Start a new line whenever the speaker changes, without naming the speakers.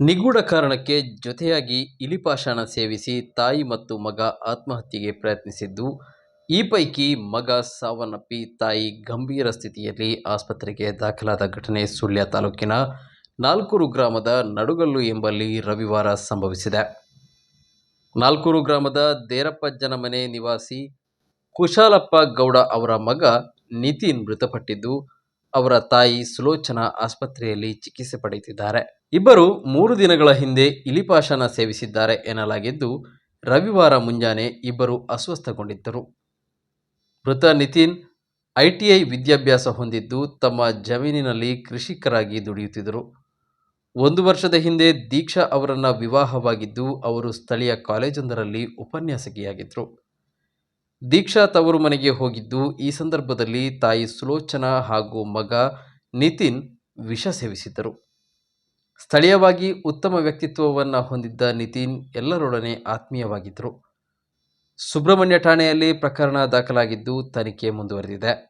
ನಿಗೂಢ ಕಾರಣಕ್ಕೆ ಜೊತೆಯಾಗಿ ಇಲಿಪಾಷಾಣ ಸೇವಿಸಿ ತಾಯಿ ಮತ್ತು ಮಗ ಆತ್ಮಹತ್ಯೆಗೆ ಪ್ರಯತ್ನಿಸಿದ್ದು, ಈ ಪೈಕಿ ಮಗ ಸಾವನ್ನಪ್ಪಿ ತಾಯಿ ಗಂಭೀರ ಸ್ಥಿತಿಯಲ್ಲಿ ಆಸ್ಪತ್ರೆಗೆ ದಾಖಲಾದ ಘಟನೆ ಸುಳ್ಯ ತಾಲೂಕಿನ ನಾಲ್ಕೂರು ಗ್ರಾಮದ ನಡುಗಲ್ಲು ಎಂಬಲ್ಲಿ ರವಿವಾರ ಸಂಭವಿಸಿದೆ. ನಾಲ್ಕೂರು ಗ್ರಾಮದ ದೇರಪ್ಪಜ್ಜನ ಮನೆ ನಿವಾಸಿ ಕುಶಾಲಪ್ಪ ಗೌಡ ಅವರ ಮಗ ನಿತಿನ್ ಮೃತಪಟ್ಟಿದ್ದು ಅವರ ತಾಯಿ ಸುಲೋಚನಾ ಆಸ್ಪತ್ರೆಯಲ್ಲಿ ಚಿಕಿತ್ಸೆ ಪಡೆಯುತ್ತಿದ್ದಾರೆ. ಇಬ್ಬರು ಮೂರು ದಿನಗಳ ಹಿಂದೆ ಇಲಿಪಾಷಾನ ಸೇವಿಸಿದ್ದಾರೆ ಎನ್ನಲಾಗಿದ್ದು, ರವಿವಾರ ಮುಂಜಾನೆ ಇಬ್ಬರು ಅಸ್ವಸ್ಥಗೊಂಡಿದ್ದರು. ಮೃತ ನಿತಿನ್ ಐಟಿಐ ವಿದ್ಯಾಭ್ಯಾಸ ಹೊಂದಿದ್ದು, ತಮ್ಮ ಜಮೀನಿನಲ್ಲಿ ಕೃಷಿಕರಾಗಿ ದುಡಿಯುತ್ತಿದ್ದರು. ಒಂದು ವರ್ಷದ ಹಿಂದೆ ದೀಕ್ಷಾ ಅವರನ್ನು ವಿವಾಹವಾಗಿದ್ದು, ಅವರು ಸ್ಥಳೀಯ ಕಾಲೇಜೊಂದರಲ್ಲಿ ಉಪನ್ಯಾಸಕಿಯಾಗಿದ್ದರು ದೀಕ್ಷಾ ತವರು ಮನೆಗೆ ಹೋಗಿದ್ದು, ಈ ಸಂದರ್ಭದಲ್ಲಿ ತಾಯಿ ಸುಲೋಚನಾ ಹಾಗೂ ಮಗ ನಿತಿನ್ ವಿಷ ಸೇವಿಸಿದ್ದರು. ಸ್ಥಳೀಯವಾಗಿ ಉತ್ತಮ ವ್ಯಕ್ತಿತ್ವವನ್ನು ಹೊಂದಿದ್ದ ನಿತಿನ್ ಎಲ್ಲರೊಡನೆ ಆತ್ಮೀಯವಾಗಿದ್ದರು. ಸುಬ್ರಹ್ಮಣ್ಯ ಠಾಣೆಯಲ್ಲಿ ಪ್ರಕರಣ ದಾಖಲಾಗಿದ್ದು, ತನಿಖೆ ಮುಂದುವರೆದಿದೆ.